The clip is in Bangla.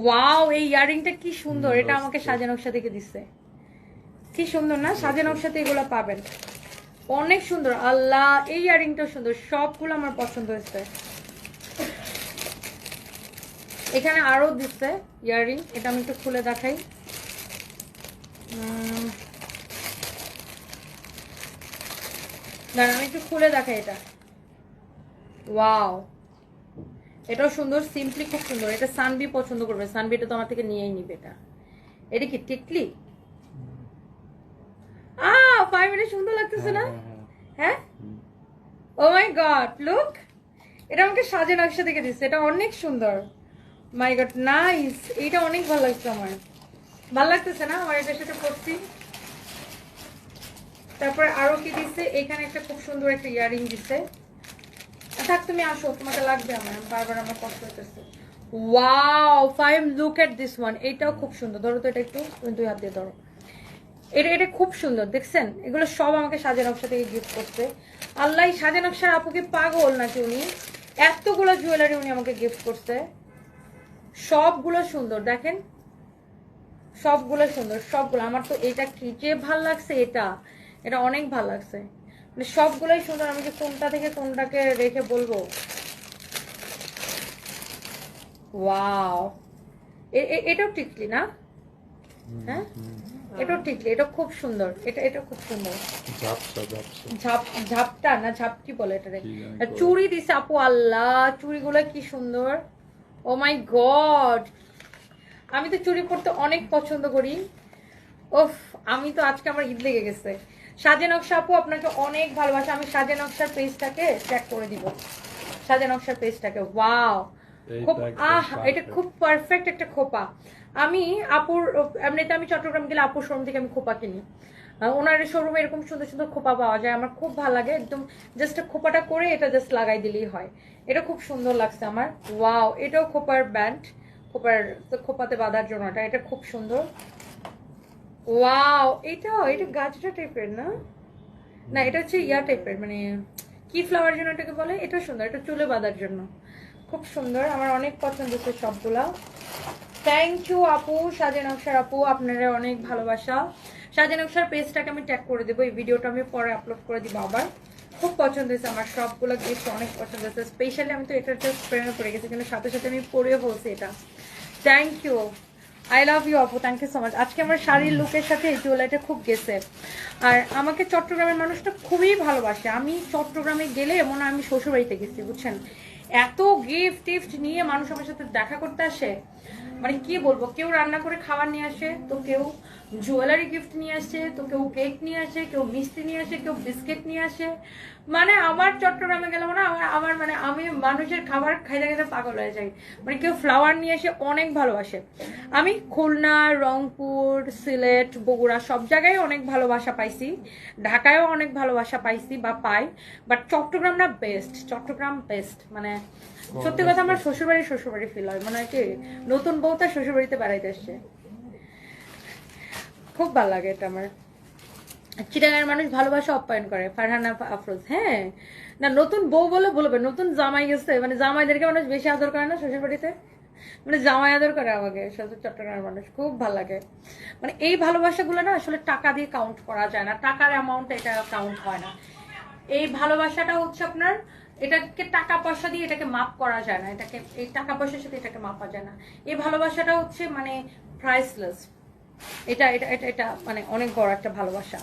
ওয়াও এই ইয়ারিংটা কি সুন্দর। এটা আমাকে সাজে নকশা থেকে দিচ্ছে কি সুন্দর না? সাজে নকশাতে এগুলো পাবেন। অনেক সুন্দর। আল্লাহ এই ইয়ারিংটা সুন্দর। সবগুলো আমার পছন্দ হয়েছে। এখানে আরও দিচ্ছে ইয়ারিং এটা আমি একটু খুলে দেখাই। উম, দাঁড়ান আমি একটু খুলে দেখাই এটা। ওয়াও এটাও সুন্দর সিম্পলি খুব সুন্দর। এটা সানবি পছন্দ করবে। সানবি এটা তো আমার থেকে নিয়েই নিবে এটা। এটা কি টিকলি? আ ফাইভ মিনিট সুন্দর লাগতেছে না? হ্যাঁ ও মাই গড লুক এটা আমাকে সাজে নকশা থেকে দিচ্ছে। এটা অনেক সুন্দর। মাই গড নাইস এইটা অনেক ভালো লাগছে আমার। ভালো লাগতেছে না? আমার এটার সাথে পড়ছি তারপরে আরও কি দিচ্ছে? এখানে একটা খুব সুন্দর একটা ইয়ারিং দিচ্ছে। থাক, তুমি আসো, তোমাকে লাগবে আমার বারবার আমার কষ্ট হইতেছে wow five look at this one এইটাও খুব সুন্দর। ধরো তো এটা একটু দুই হাত দিয়ে ধরো। এটা এটা খুব সুন্দর, দেখছেন? এগুলো সব আমাকে সাজে নকশা থেকে গিফট করছে। আল্লাহ সাজে নকশার আপুকে পাগল নাকি উনি? এতগুলো জুয়েলারি উনি আমাকে গিফট করছে। সবগুলো সুন্দর, দেখেন? সবগুলো সুন্দর, সবগুলো। আমার তো এটা কি যে ভালো লাগছে, এটা। এটা অনেক ভালো লাগছে। মানে সবগুলোই সুন্দর। আমি যে কোনটা থেকে কোনটাকে রেখে বলব? ওয়াও। এটাও টিকলি না? হ্যাঁ? এটাও টিকলি এটা খুব সুন্দর। এটা এটা খুব সুন্দর। ঝাপ ঝাপটা না ঝাপ কি বলে এটা চুড়ি দিছে আপু আল্লাহ চুড়িগুলো কি সুন্দর। ও মাই গড আমি তো চুড়ি পরতে অনেক পছন্দ করি। ওফ আমি তো আজকে আমার ঈদ লেগে গেছে। সাজে নকশা আপু আপনাকে অনেক ভালোবাসা। আমি সাজে নকশার পেজটাকে চেক করে দিব। সাজে নকশার পেজটাকে। ওয়াও আহ এটা খুব পারফেক্ট একটা খোপা। আমি আপুর এমনিতে আমি চট্টগ্রাম গেলে আপুর শোরুম থেকে আমি খোপা কিনি। ওনার শোরুমে এরকম সুন্দর সুন্দর খোপা পাওয়া যায়। আমার খুব ভালো লাগে। একদম জাস্ট খোপাটা করে এটা জাস্ট লাগাই দিলেই হয়। এটা খুব সুন্দর লাগছে আমার। ওয়াও এটাও খোপার ব্যান্ড খোপার খোপাতে বাঁধার জন্য এটা খুব সুন্দর। ওয়াও এটাও এটা গাছটা টাইপের না? না, এটা হচ্ছে ইয়া টাইপের মানে কি ফ্লাওয়ার জন্য এটাকে বলে? এটা সুন্দর, এটা চুলে বাঁধার জন্য। খুব সুন্দর, আমার অনেক পছন্দ হচ্ছে সবগুলা। থ্যাংক ইউ আপু, সাজে নকশার আপু, আপনারা অনেক ভালোবাসা। সাজে নকশার পেজটাকে আমি ট্যাগ করে দেবো, এই ভিডিওটা আমি পরে আপলোড করে দিব আবার। খুব পছন্দ হয়েছে আমার সবগুলো গিফট অনেক পছন্দ হয়েছে। স্পেশালি আমি তো এটা জাস্ট প্রেরণা পড়ে গেছি, কিন্তু সাথে সাথে আমি পরেও বলছি এটা। Thank you I love you আপু থ্যাংক ইউ সো মাচ আজকে আমার শাড়ির লুকের সাথে এই জুয়েলারিটা খুব গেছে। আর আমাকে চট্টগ্রামের মানুষটা খুবই ভালোবাসে। আমি চট্টগ্রামে গেলে মনে আমি শ্বশুরবাড়িতে গেছি, বুঝছেন? এত গিফট টিফট নিয়ে মানুষ আমার সাথে দেখা করতে আসে। মানে কি বলব কেউ রান্না করে খাবার নিয়ে আসে তো কেউ জুয়েলারি গিফট নিয়ে আসে তো কেউ কেক নিয়ে আসে কেউ মিষ্টি নিয়ে আসে কেউ বিস্কিট নিয়ে আসে। মানে আমার চট্টগ্রামে গেলাম না আমার আমার মানে আমি মানুষের খাবার খাইতে খাইতে পাগল হয়ে যাই। মানে কেউ ফ্লাওয়ার নিয়ে এসে অনেক ভালোবাসে। আমি খুলনা রংপুর সিলেট বগুড়া সব জায়গায় অনেক ভালোবাসা পাইছি। ঢাকায়ও অনেক ভালোবাসা পাইছি বা পাই বাট চট্টগ্রাম না বেস্ট চট্টগ্রাম বেস্ট মানে সত্যি কথা আমার শ্বশুরবাড়ি শ্বশুরবাড়ি ফিল হয়। মানে কি নতুন বউ তার শ্বশুরবাড়িতে বেড়াইতে আসছে। খুব ভালো লাগে এটা আমার। চিটাগাঁয়ের মানুষ ভালোবাসা আপ্যায়ন করে, ফারহানা আফরোজ হ্যাঁ? না, নতুন বউ বলে বলবে, নতুন জামাই গেছে মানে জামাইদেরকে মানুষ বেশি আদর করে না শ্বশুর বাড়িতে মানে জামাই আদর করে আমাকে শুধু চট্টগ্রামের মানুষ, খুব ভালো লাগে। মানে এই ভালোবাসাগুলো না আসলে টাকা দিয়ে কাউন্ট করা যায় না, টাকার অ্যামাউন্ট এটা কাউন্ট হয় না। এই ভালোবাসাটা হচ্ছে আপনার এটাকে টাকা পয়সা দিয়ে এটাকে মাপ করা যায় না। এটাকে, এই টাকা পয়সার সাথে এটাকে মাপা যায় না। এই ভালোবাসাটা হচ্ছে মানে প্রাইসলেস এটা এটা এটা এটা মানে অনেক বড় একটা ভালোবাসা।